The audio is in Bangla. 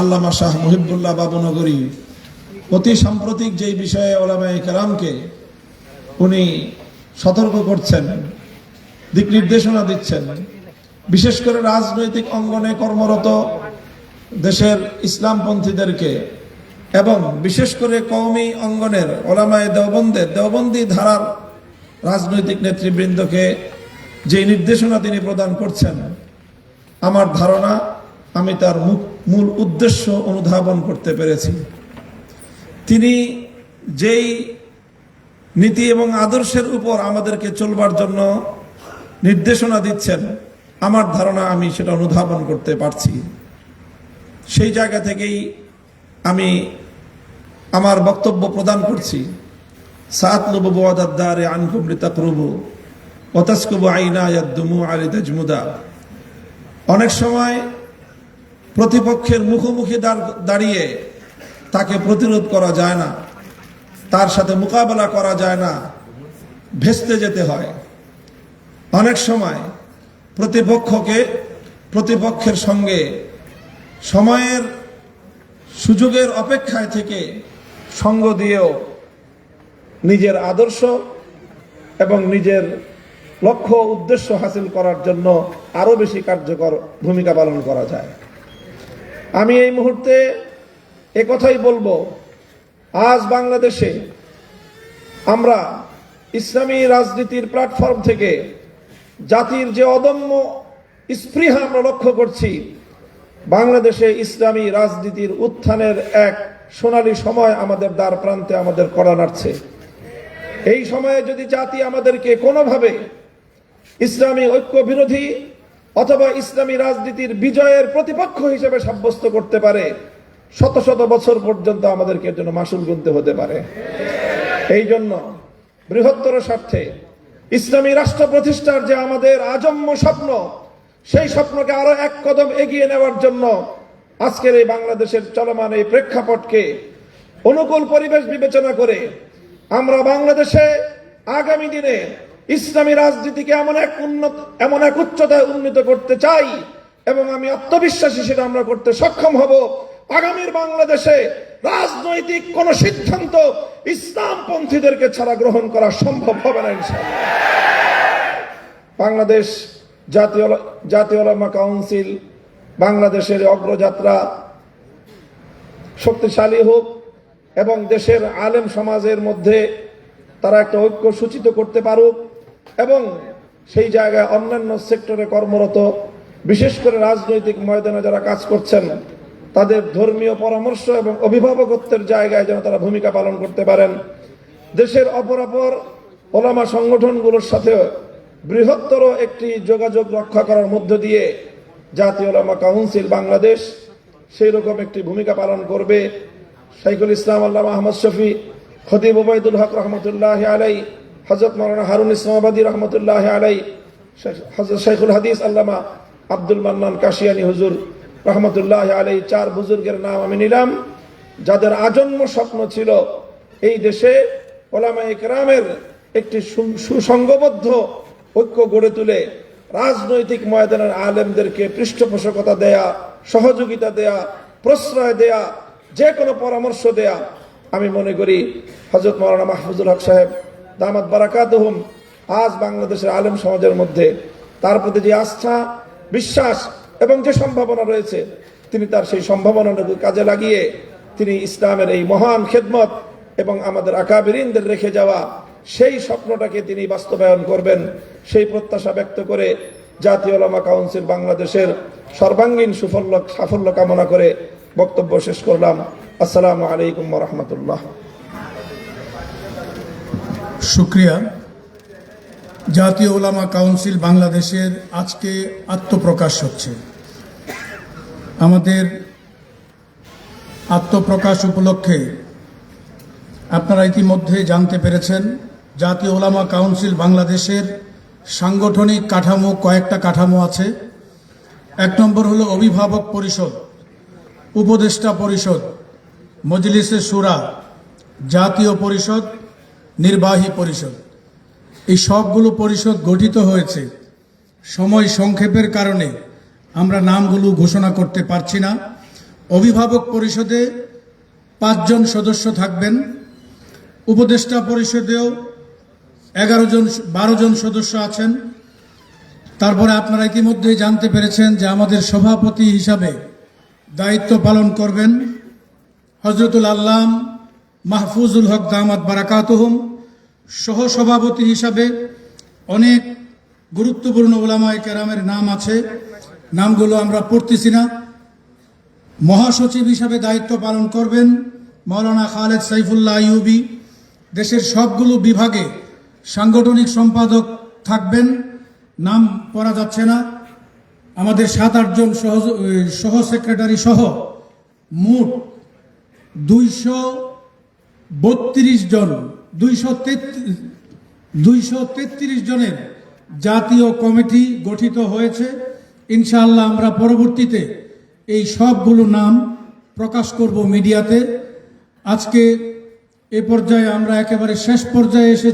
আল্লামা শাহ মুহিবুল্লাহ বাবুনগরী। অতি সাম্প্রতিক যেই বিষয়ে ওলামাই কেরামকে উনি সতর্ক করছেন, দিক নির্দেশনা দিচ্ছেন, বিশেষ করে রাজনৈতিক অঙ্গনে কর্মরত দেশের ইসলামপন্থীদেরকে এবং বিশেষ করে কওমি অঙ্গনের ওলামায় দেওবন্দের, দেওবন্দি ধারার রাজনৈতিক নেতৃবৃন্দকে যে নির্দেশনা তিনি প্রদান করছেন, আমার ধারণা আমি তার মূল উদ্দেশ্য অনুধাবন করতে পেরেছি। তিনি যেই নীতি এবং আদর্শের উপর আমাদেরকে চলবার জন্য নির্দেশনা দিচ্ছেন, আমার ধারণা আমি সেটা অনুধাবন করতে পারছি। সেই জায়গা থেকেই আমি আমার বক্তব্য প্রদান করছি। সাত লবু বোয়াদারে আনকুমলি তাকরুবু ওতাসকুবু আইনা আলী তাজমুদা অনেক সময় প্রতিপক্ষের মুখোমুখি দাঁড়- দাঁড়িয়ে তাকে প্রতিরোধ করা যায় না। তার সাথে মোকাবেলা করা যায় না। ভেস্তে যেতে হয়। অনেক সময় প্রতিপক্ষকে প্রতিপক্ষের সঙ্গে সময়ের সুযোগের অপেক্ষায় থেকে সঙ্গ দিয়েও নিজের আদর্শ এবং নিজের লক্ষ্য উদ্দেশ্য হাসিল করার জন্য আরও বেশি কার্যকর ভূমিকা পালন করা যায়। আমি এই মুহূর্তে কথাই বলব। আজ বাংলাদেশে আমরা ইসলামী রাজনীতির প্ল্যাটফর্ম থেকে জাতির যে অদম্য স্পৃহা আমরা লক্ষ্য করছি, বাংলাদেশে ইসলামী রাজনীতির উত্থানের এক সোনালী সময় আমাদের দ্বার প্রান্তে আমাদের করা নাড়ছে। এই সময়ে যদি জাতি আমাদেরকে কোনোভাবে ইসলামী ঐক্য বিরোধী অথবা ইসলামী রাজনীতির বিজয়ের প্রতিপক্ষ হিসেবে সাব্যস্ত করতে পারে, শত শত বছর পর্যন্ত আমাদেরকে জন্য মাসুল গুনতে হতে পারে। এই জন্য বৃহত্তর স্বার্থে ইসলামী রাষ্ট্র প্রতিষ্ঠার যে আমাদের আজন্ম স্বপ্ন, সেই স্বপ্নকে আরও এক কদম এগিয়ে নেওয়ার জন্য আজকের এই বাংলাদেশের চলমান এই প্রেক্ষাপটকে অনুকূল পরিবেশ বিবেচনা করে আমরা বাংলাদেশে আগামী দিনে ইসলামী রাজনীতিকে এমন এক উন্নত, এমন এক উচ্চতায় উন্নীত করতে চাই এবং আমি আত্মবিশ্বাসী সেটা আমরা করতে সক্ষম হব। আগামীর বাংলাদেশে রাজনৈতিক কোন সিদ্ধান্ত ইসলামপন্থীদেরকে ছাড়া গ্রহণ করা সম্ভব হবে না বাংলাদেশ জাতীয় জাতীয় কাউন্সিল বাংলাদেশের অগ্রযাত্রা শক্তিশালী হোক এবং দেশের আলেম সমাজের মধ্যে তারা একটা ঐক্য সূচিত করতে পারুক। এবং সেই জায়গায় অন্যান্য সেক্টরে কর্মরত, বিশেষ করে রাজনৈতিক ময়দানে যারা কাজ করছেন, তাদের ধর্মীয় পরামর্শ এবং অভিভাবকত্বের জায়গায় যেন তারা ভূমিকা পালন করতে পারেন। দেশের অপরাপর ওলামা সংগঠনগুলোর সাথে বৃহত্তর একটি যোগাযোগ রক্ষা করার মধ্য দিয়ে জাতীয় ওলামা কাউন্সিল বাংলাদেশ সেই রকম একটি ভূমিকা পালন করবে। শাইখুল ইসলাম আল্লাহ আহমদ শফি, খতিব ওবায়দুল হক রহমতুল্লাহ আলাই হজরত মৌলানা হারুন ইসলামাবাদী রহমতুল্লাহ আলাই হজরত শাইখুল হাদিস আল্লামা আব্দুল মান্নান কাশিয়ানি হুজুর রহমতুল্লাহ আলাই চার বুজুর্গের নাম আমি নিলাম, যাদের আজন্ম স্বপ্ন ছিল এই দেশে ওলামা ইকরামের একটি সুসংঘবদ্ধ ঐক্য গড়ে তুলে রাজনৈতিক ময়দানের আলেমদেরকে পৃষ্ঠপোষকতা দেয়া, সহযোগিতা দেয়া, প্রশ্রয় দেয়া, যে কোনো পরামর্শ দেয়া, আমি মনে করি হজরত মৌলানা মাহফুজুল হক সাহেব দামাত বারাকাতহুম। আজ বাংলাদেশের আলেম সমাজের মধ্যে তার প্রতি যে আস্থা, বিশ্বাস এবং যে সম্ভাবনা রয়েছে, তিনি তার সেই সম্ভাবনাটুকু কাজে লাগিয়ে তিনি ইসলামের এই মহান খেদমত এবং আমাদের আকাবিরিনদের রেখে যাওয়া সেই স্বপ্নটাকে তিনি বাস্তবায়ন করবেন, সেই প্রত্যাশা ব্যক্ত করে জাতীয় লামা কাউন্সিল বাংলাদেশের সর্বাঙ্গীন সুফল্য, সাফল্য কামনা করে বক্তব্য শেষ করলাম। আসসালামু আলাইকুম রহমতুল্লাহ। শুক্রিয়া। জাতীয় ওলামা কাউন্সিল বাংলাদেশের আজকে আত্মপ্রকাশ হচ্ছে। আমাদের আত্মপ্রকাশ উপলক্ষে আপনারা ইতিমধ্যে জানতে পেরেছেন, জাতীয় ওলামা কাউন্সিল বাংলাদেশের সাংগঠনিক কাঠামো কয়েকটা কাঠামো আছে। এক নম্বর হলো অভিভাবক পরিষদ, উপদেষ্টা পরিষদ, মজলিসে সুরা, জাতীয় পরিষদ নির্বাহী পরিষদ। এই সবগুলো পরিষদ গঠিত হয়েছে সময় সংক্ষেপের কারণে আমরা নামগুলো ঘোষণা করতে পারছি না। অভিভাবক পরিষদে পাঁচজন সদস্য থাকবেন। উপদেষ্টা পরিষদেও এগারো জন, বারো জন সদস্য আছেন। তারপরে আপনারা ইতিমধ্যে জানতে পেরেছেন যে আমাদের সভাপতি হিসাবে দায়িত্ব পালন করবেন হজরতুল আল্লাম মাহফুজুল হক দামাত বারাকাতহুম, সহ সভাপতি হিসাবে অনেক গুরুত্বপূর্ণ ওলামায় কেরামের নাম আছে। নামগুলো আমরা পড়তেছি না। মহাসচিব হিসাবে দায়িত্ব পালন করবেন মৌলানা খালেদ সাইফুল্লাহ ইউবি দেশের সবগুলো বিভাগে সাংগঠনিক সম্পাদক থাকবেন। নাম পড়া যাচ্ছে না। আমাদের সাত আটজন সহ সহ সেক্রেটারি সহ মোট দুইশো বত্রিশ জন, দুইশো দুইশো তেত্রিশ জনের জাতীয় কমিটি গঠিত হয়েছে। ইনশাআল্লাহ আমরা পরবর্তীতে এই সবগুলো নাম প্রকাশ করব মিডিয়াতে। আজকে এ পর্যায়ে আমরা একেবারে শেষ পর্যায়ে এসেছি।